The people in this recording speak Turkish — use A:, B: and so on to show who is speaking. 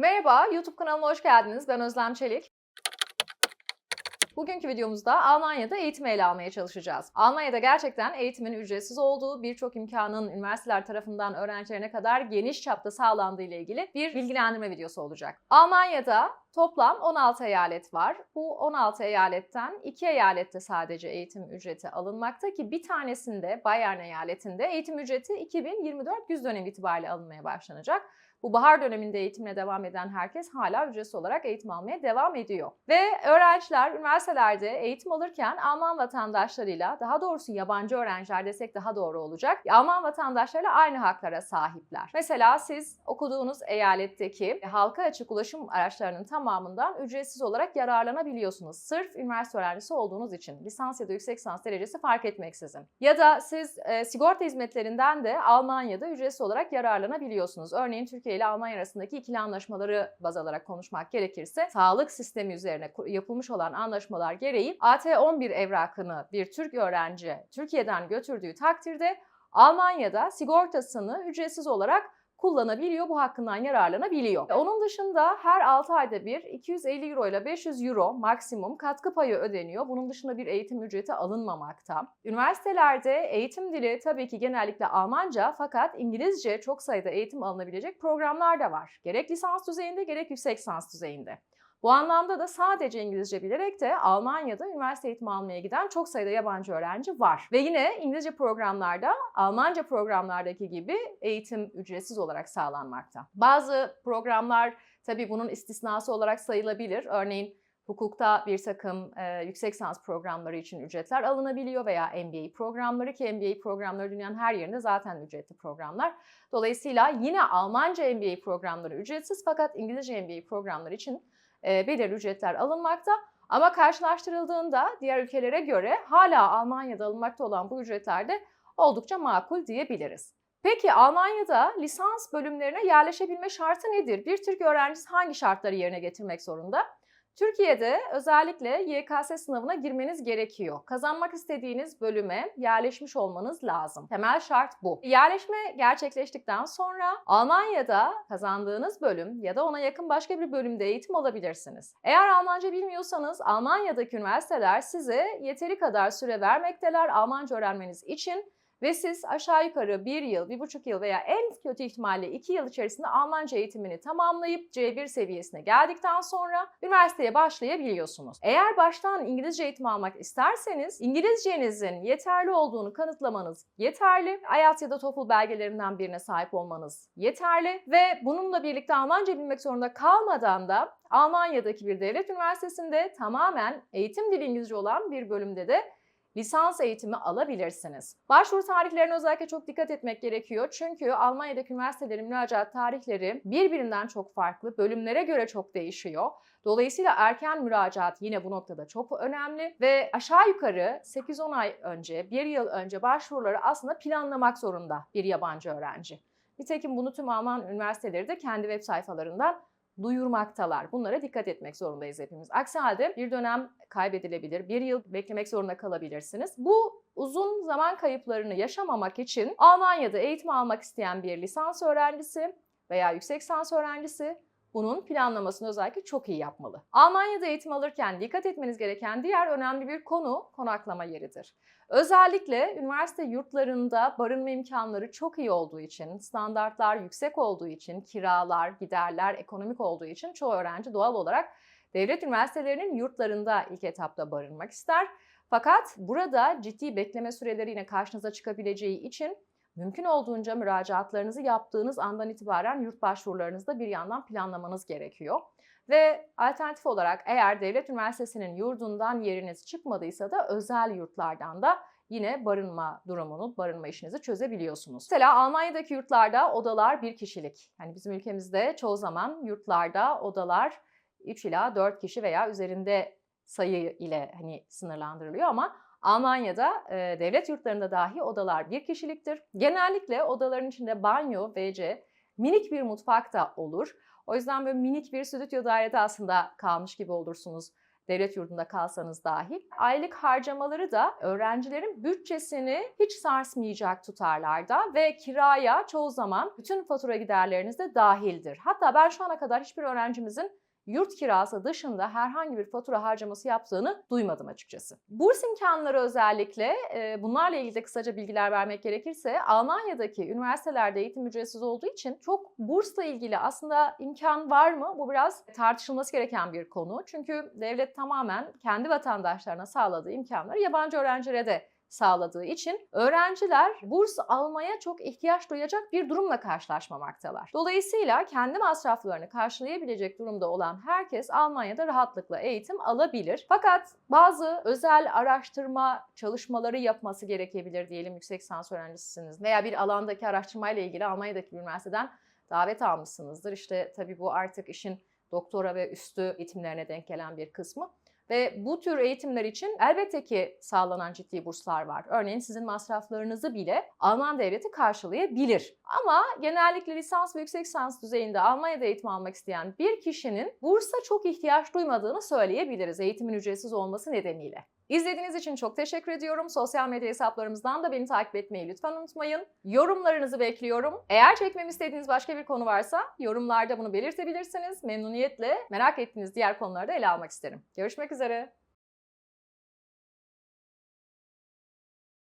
A: Merhaba, YouTube kanalıma hoş geldiniz. Ben Özlem Çelik. Bugünkü videomuzda Almanya'da eğitim ele almaya çalışacağız. Almanya'da gerçekten eğitimin ücretsiz olduğu, birçok imkanın üniversiteler tarafından öğrencilerine kadar geniş çapta sağlandığı ile ilgili bir bilgilendirme videosu olacak. Almanya'da toplam 16 eyalet var. Bu 16 eyaletten 2 eyalette sadece eğitim ücreti alınmakta ki bir tanesinde Bayern eyaletinde eğitim ücreti 2024 güz dönemi itibariyle alınmaya başlanacak. Bu bahar döneminde eğitimine devam eden herkes hala ücretsiz olarak eğitim almaya devam ediyor. Ve öğrenciler üniversitelerde eğitim alırken Alman vatandaşlarıyla, daha doğrusu yabancı öğrenciler desek daha doğru olacak, Alman vatandaşlarıyla aynı haklara sahipler. Mesela siz okuduğunuz eyaletteki halka açık ulaşım araçlarının tamamından ücretsiz olarak yararlanabiliyorsunuz. Sırf üniversite öğrencisi olduğunuz için. Lisans ya da yüksek lisans derecesi fark etmeksizin. Ya da siz e, sigorta hizmetlerinden de Almanya'da ücretsiz olarak yararlanabiliyorsunuz. Örneğin Türkiye ile Almanya arasındaki ikili anlaşmaları baz alarak konuşmak gerekirse sağlık sistemi üzerine yapılmış olan anlaşmalar gereği AT11 evrakını bir Türk öğrenci Türkiye'den götürdüğü takdirde Almanya'da sigortasını ücretsiz olarak kullanabiliyor, bu hakkından yararlanabiliyor. Onun dışında her 6 ayda bir 250 euro ile 500 euro maksimum katkı payı ödeniyor. Bunun dışında bir eğitim ücreti alınmamakta. Üniversitelerde eğitim dili tabii ki genellikle Almanca fakat İngilizce çok sayıda eğitim alınabilecek programlar da var. Gerek lisans düzeyinde gerek yüksek lisans düzeyinde. Bu anlamda da sadece İngilizce bilerek de Almanya'da üniversite eğitimi almaya giden çok sayıda yabancı öğrenci var. Ve yine İngilizce programlarda Almanca programlardaki gibi eğitim ücretsiz olarak sağlanmakta. Bazı programlar tabii bunun istisnası olarak sayılabilir. Örneğin hukukta bir takım e, yüksek lisans programları için ücretler alınabiliyor veya MBA programları ki MBA programları dünyanın her yerinde zaten ücretli programlar. Dolayısıyla yine Almanca MBA programları ücretsiz fakat İngilizce MBA programları için belirli ücretler alınmakta. Ama karşılaştırıldığında diğer ülkelere göre hala Almanya'da alınmakta olan bu ücretler de oldukça makul diyebiliriz. Peki Almanya'da lisans bölümlerine yerleşebilme şartı nedir? Bir Türk öğrencisi hangi şartları yerine getirmek zorunda? Türkiye'de özellikle YKS sınavına girmeniz gerekiyor. Kazanmak istediğiniz bölüme yerleşmiş olmanız lazım. Temel şart bu. Yerleşme gerçekleştikten sonra Almanya'da kazandığınız bölüm ya da ona yakın başka bir bölümde eğitim alabilirsiniz. Eğer Almanca bilmiyorsanız Almanya'daki üniversiteler size yeteri kadar süre vermekteler Almanca öğrenmeniz için ve siz aşağı yukarı bir yıl, bir buçuk yıl veya en kötü ihtimalle iki yıl içerisinde Almanca eğitimini tamamlayıp C1 seviyesine geldikten sonra üniversiteye başlayabiliyorsunuz. Eğer baştan İngilizce eğitim almak isterseniz İngilizcenizin yeterli olduğunu kanıtlamanız yeterli. IELTS ya da TOEFL belgelerinden birine sahip olmanız yeterli ve bununla birlikte Almanca bilmek zorunda kalmadan da Almanya'daki bir devlet üniversitesinde tamamen eğitim dili İngilizce olan bir bölümde de lisans eğitimi alabilirsiniz. Başvuru tarihlerine özellikle çok dikkat etmek gerekiyor. Çünkü Almanya'daki üniversitelerin müracaat tarihleri birbirinden çok farklı, bölümlere göre çok değişiyor. Dolayısıyla erken müracaat yine bu noktada çok önemli ve aşağı yukarı 8-10 ay önce, 1 yıl önce başvuruları aslında planlamak zorunda bir yabancı öğrenci. Nitekim bunu tüm Alman üniversiteleri de kendi web sayfalarından duyurmaktalar. Bunlara dikkat etmek zorundayız hepimiz. Aksi halde bir dönem kaybedilebilir, bir yıl beklemek zorunda kalabilirsiniz. Bu uzun zaman kayıplarını yaşamamak için Almanya'da eğitim almak isteyen bir lisans öğrencisi veya yüksek lisans öğrencisi bunun planlamasını özellikle çok iyi yapmalı. Almanya'da eğitim alırken dikkat etmeniz gereken diğer önemli bir konu konaklama yeridir. Özellikle üniversite yurtlarında barınma imkanları çok iyi olduğu için, standartlar yüksek olduğu için, kiralar, giderler ekonomik olduğu için çoğu öğrenci doğal olarak devlet üniversitelerinin yurtlarında ilk etapta barınmak ister. Fakat burada ciddi bekleme süreleri yine karşınıza çıkabileceği için mümkün olduğunca müracaatlarınızı yaptığınız andan itibaren yurt başvurularınızda bir yandan planlamanız gerekiyor. Ve alternatif olarak eğer devlet üniversitesinin yurdundan yeriniz çıkmadıysa da özel yurtlardan da yine barınma durumunu, barınma işinizi çözebiliyorsunuz. Mesela Almanya'daki yurtlarda odalar bir kişilik. Yani bizim ülkemizde çoğu zaman yurtlarda odalar 3 ila 4 kişi veya üzerinde sayı ile hani sınırlandırılıyor ama Almanya'da e, devlet yurtlarında dahi odalar bir kişiliktir. Genellikle odaların içinde banyo, WC, minik bir mutfak da olur. O yüzden böyle minik bir stüdyo dairede aslında kalmış gibi olursunuz devlet yurdunda kalsanız dahil. Aylık harcamaları da öğrencilerin bütçesini hiç sarsmayacak tutarlarda ve kiraya çoğu zaman bütün fatura giderleriniz de dahildir. Hatta ben şu ana kadar hiçbir öğrencimizin yurt kirası dışında herhangi bir fatura harcaması yaptığını duymadım açıkçası. Burs imkanları özellikle e, bunlarla ilgili de kısaca bilgiler vermek gerekirse Almanya'daki üniversitelerde eğitim ücretsiz olduğu için çok bursla ilgili aslında imkan var mı? Bu biraz tartışılması gereken bir konu. Çünkü devlet tamamen kendi vatandaşlarına sağladığı imkanları yabancı öğrencilere de sağladığı için öğrenciler burs almaya çok ihtiyaç duyacak bir durumla karşılaşmamaktalar. Dolayısıyla kendi masraflarını karşılayabilecek durumda olan herkes Almanya'da rahatlıkla eğitim alabilir. Fakat bazı özel araştırma çalışmaları yapması gerekebilir diyelim yüksek lisans öğrencisisiniz veya bir alandaki araştırmayla ilgili Almanya'daki bir üniversiteden davet almışsınızdır. İşte tabii bu artık işin doktora ve üstü eğitimlerine denk gelen bir kısmı. Ve bu tür eğitimler için elbette ki sağlanan ciddi burslar var. Örneğin sizin masraflarınızı bile Alman devleti karşılayabilir. Ama genellikle lisans ve yüksek lisans düzeyinde Almanya'da eğitim almak isteyen bir kişinin bursa çok ihtiyaç duymadığını söyleyebiliriz eğitimin ücretsiz olması nedeniyle. İzlediğiniz için çok teşekkür ediyorum. Sosyal medya hesaplarımızdan da beni takip etmeyi lütfen unutmayın. Yorumlarınızı bekliyorum. Eğer çekmemi istediğiniz başka bir konu varsa yorumlarda bunu belirtebilirsiniz. Memnuniyetle merak ettiğiniz diğer konuları da ele almak isterim. Görüşmek üzere.